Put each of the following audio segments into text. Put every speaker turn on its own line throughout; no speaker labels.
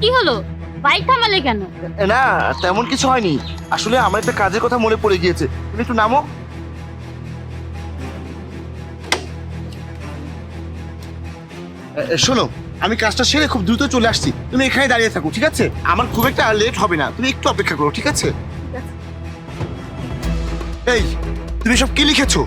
কি হলো? বাইক থামালে কেন?
না তেমন কিছু হয়নি। আসলে আমার একটা কাজের কথা মনে পড়ে গিয়েছে। তুমি একটু নামো। শোনো আমি কাজটা সেরে খুব দ্রুত চলে আসছি। তুমি এখানে দাঁড়িয়ে থাকো ঠিক আছে? আমার খুব একটা লেট হবে না। তুমি একটু অপেক্ষা করো ঠিক আছে। এই তুমি সব কি লিখেছো?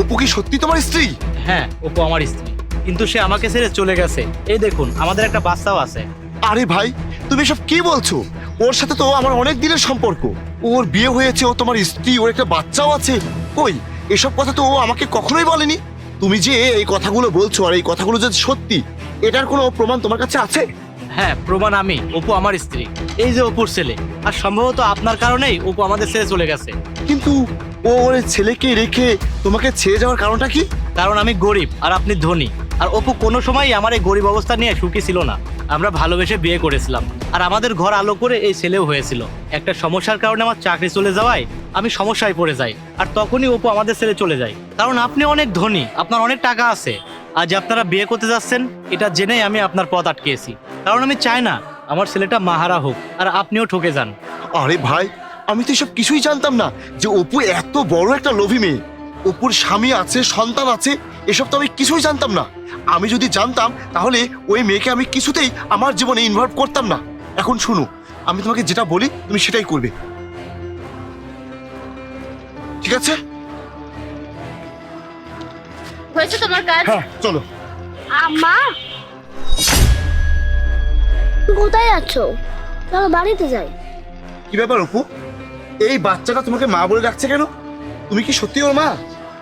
অপু কি সত্যি তোমার স্ত্রী?
হ্যাঁ অপু আমার স্ত্রী। কিন্তু সে আমাকে ছেড়ে চলে গেছে। এই দেখুন আমাদের একটা বাচ্চাও আছে।
আরে ভাই তুমি সব কি বলছো? ওর সাথে তো আমার অনেক দিনের সম্পর্ক। ওর বিয়ে হয়েছে ও তোমার স্ত্রী ওর একটা বাচ্চাও আছে। কই এসব কথা তো ও আমাকে কখনোই বলেনি। তুমি যে এই কথাগুলো বলছো আর এই কথাগুলো যে সত্যি এটার কোনো প্রমাণ তোমার কাছে আছে?
হ্যাঁ প্রমাণ আমি অপু আমার স্ত্রী। এই যে অপুর ছেলে আর সম্ভবত আপনার কারণেই অপু আমাদের ছেড়ে চলে গেছে।
কিন্তু ও ওর ছেলেকে রেখে তোমাকে ছেড়ে যাওয়ার কারণটা কি?
কারণ আমি গরিব আর আপনি ধনী। আর অপু কোনো সময়ই আমার এই গরিব অবস্থা নিয়ে সুখী ছিল না। আমরা ভালোবেসে বিয়ে করেছিলাম। আর আমাদের ঘর আলো করে এই ছেলেও হয়েছিল। একটা সমস্যার কারণে আমার চাকরি চলে যাওয়ায় আমি সমস্যায় পড়ে যাই। আর তখনই অপু আমাদের ছেলে চলে যায়। কারণ আপনি অনেক ধনী, আপনার অনেক টাকা আছে। আজ আপনারা বিয়ে করতে যাচ্ছেন, এটা জেনেই আমি আপনার পথ আটকেছি। কারণ আমি চাই না আমার ছেলেটা মাহারা হোক, আর আপনিও ঠকে যান।
আরে ভাই, আমি তো এসব কিছুই জানতাম না যে অপু এত বড় একটা লোভী মেয়ে। অপুর স্বামী আছে, সন্তান আছে, এসব তো আমি কিছুই জানতাম না। আমি যদি জানতাম তাহলে ওই মেয়েকে আমি কিছুতেই আমার জীবনে ইনভলভ করতাম না। এখন শুনো আমি তোমাকে যেটা বলি তুমি সেটাই করবে। ঠিক আছে?
হয়েছে তোমার কাজ?
হ্যাঁ চলো।
আম্মা!
কোথায় যাচ্ছ? চলো বাড়িতে যাই।
কি ব্যাপার অপু? এই বাচ্চাটা তোমাকে মা বলে ডাকছে কেন? তুমি কি সত্যি ওর মা?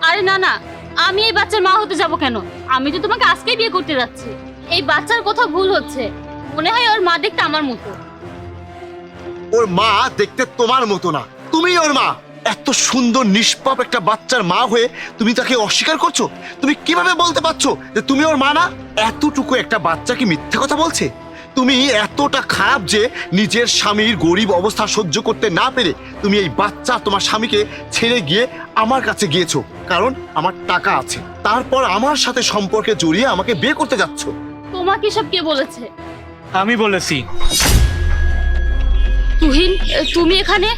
আরে না না আমি এই বাচ্চার মা হতে যাব কেন? আমি তো তোমাকে আজকেই বিয়ে করতে যাচ্ছি। এই বাচ্চার কোথাও ভুল হচ্ছে। মনে হয় ওর মা দেখতে আমার মতো।
ওর মা দেখতে তোমার মতো না। তুমি ওর মা। এত সুন্দর, নিষ্পাপ একটা বাচ্চার মা হয়ে তুমি তাকে অস্বীকার করছ? তুমি কীভাবে বলতে পারছ যে তুমি ওর মা না? এতটুকু একটা বাচ্চা কি মিথ্যে কথা বলছে? তুমি এতটা খারাপ যে নিজের স্বামীর গরিব অবস্থা সহ্য করতে না পেরে তুমি এই বাচ্চা তোমার স্বামীকে ছেড়ে গিয়ে আমার কাছে গিয়েছো। কারণ আমার টাকা আছে। তারপর আমার সাথে সম্পর্কে জড়িয়ে আমাকে বিয়ে করতে যাচ্ছ।
তোমাকে সব কে বলেছে?
আমি বলেছি।
তুহিন তুমি এখানে?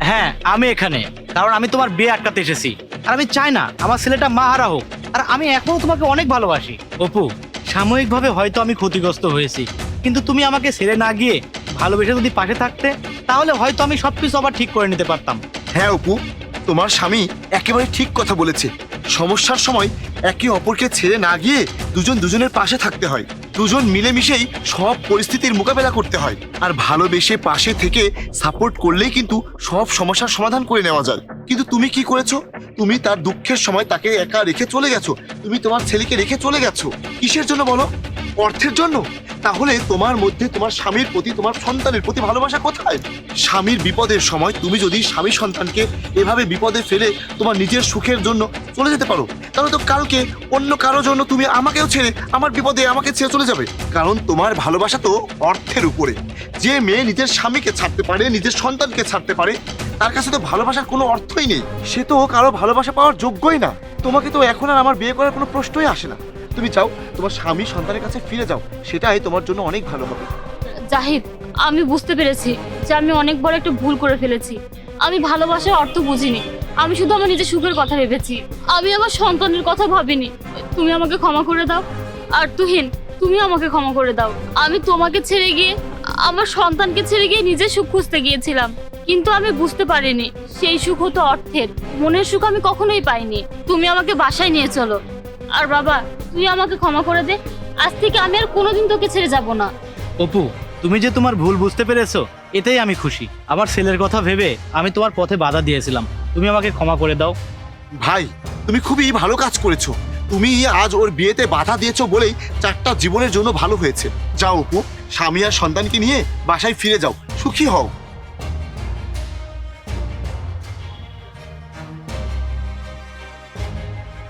হ্যাঁ আমি এখানে। কারণ আমি তোমার বিয়ে আটকাতে এসেছি। আর আমি চাই না আমার ছেলেটা মাহারা হোক। আর আমি এখনও তোমাকে অনেক ভালোবাসি। অপু সাময়িকভাবে হয়তো আমি ক্ষতিগ্রস্ত হয়েছি। কিন্তু তুমি আমাকে ছেড়ে না গিয়ে ভালোবেসে যদি পাশে থাকতে, তাহলে হয়তো আমি সবকিছু আবার ঠিক করে নিতে পারতাম।
হ্যাঁ অপু, তোমার স্বামী একেবারে ঠিক কথা বলেছে। সমস্যার সময় একে অপরকে ছেড়ে না গিয়ে দুজন দুজনের পাশে থাকতে হয়। দুজন মিলেমিশেই সব পরিস্থিতির মোকাবেলা করতে হয়। আর ভালোবেসে পাশে থেকে সাপোর্ট করলেই কিন্তু সব সমস্যার সমাধান করে নেওয়া যায়। কিন্তু তুমি কি করেছ? তুমি তার দুঃখের সময় তাকে একা রেখে চলে গেছো। তুমি তোমার ছেলেকে রেখে চলে গেছো। কিসের জন্য বলো? অর্থের জন্য? তাহলে তোমার মধ্যে তোমার স্বামীর প্রতি, তোমার সন্তানের প্রতি ভালোবাসা কোথায়? স্বামীর বিপদের সময় তুমি যদি স্বামী সন্তানকে এভাবে বিপদে ফেলে তোমার নিজের সুখের জন্য চলে যেতে পারো, তাহলে তো কালকে অন্য কারোর জন্য তুমি আমাকেও ছেড়ে আমার বিপদে আমাকে ছেড়ে চলে যাবে। কারণ তোমার ভালোবাসা তো অর্থের উপরে। যে মেয়ে নিজের স্বামীকে ছাড়তে পারে, নিজের সন্তানকে ছাড়তে পারে, তার কাছে তো ভালোবাসার কোনো অর্থই নেই। সে তো কারও ভালোবাসা পাওয়ার যোগ্যই না। তোমাকে তো এখন আর আমার বিয়ে করার কোনো প্রশ্নই আসে না। তুমি চাও তোমার স্বামী সন্তানের কাছে ফিরে যাও, সেটাই তোমার জন্য অনেক ভালো হবে।
জাহিদ, আমি বুঝতে পেরেছি যে আমি অনেক বড় একটা ভুল করে ফেলেছি। আমি ভালোবাসার অর্থ বুঝিনি। আমি শুধু আমার নিজের সুখের কথা ভেবেছি। আমি আমার সন্তানের কথা ভাবিনি। তুমি আমাকে ক্ষমা করে দাও। আর তুহিন, তুমি আমাকে ক্ষমা করে দাও। আমি তোমাকে ছেড়ে গিয়ে, আমার সন্তানকে ছেড়ে গিয়ে নিজের সুখ খুঁজতে গিয়েছিলাম। কিন্তু আমি বুঝতে পারিনি, সেই সুখ হতো অর্থের। মনের সুখ আমি কখনোই পাইনি। তুমি আমাকে বাসায় নিয়ে চলো। আর বাবা তুই আমাকে ক্ষমা করে দে। আজ থেকে আমি আর কোনোদিন তোকে ছেড়ে যাব না।
অপু তুমি যে তোমার ভুল বুঝতে পেরেছ এতেই আমি খুশি। আমার ছেলের কথা ভেবে আমি তোমার পথে বাধা দিয়েছিলাম। তুমি আমাকে ক্ষমা করে দাও।
ভাই তুমি খুবই ভালো কাজ করেছ। তুমি আজ ওর বিয়েতে বাধা দিয়েছ বলেই চারটা জীবনের জন্য ভালো হয়েছে। যাও অপু স্বামী আর সন্তানকে নিয়ে বাসায় ফিরে যাও। সুখী হও।